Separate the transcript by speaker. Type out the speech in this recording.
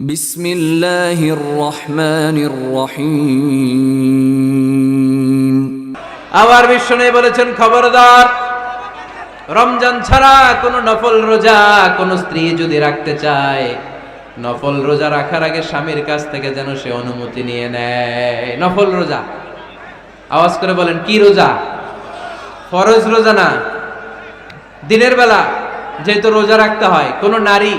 Speaker 1: বিসমিল্লাহির রহমানির রহিম।
Speaker 2: আবার বিশ্বনে বলেছেন, খবরদার, রমজান ছাড়া কোনো নফল রোজা কোনো স্ত্রী যদি রাখতে চায়, নফল রোজা রাখার আগে স্বামীর কাছ থেকে যেন সে অনুমতি নিয়ে নেয়। নফল রোজা। আওয়াজ করে বলেন, কি রোজা? ফরজ রোজা না। দিনের বেলা যেহেতু রোজা রাখতে হয়, কোনো নারী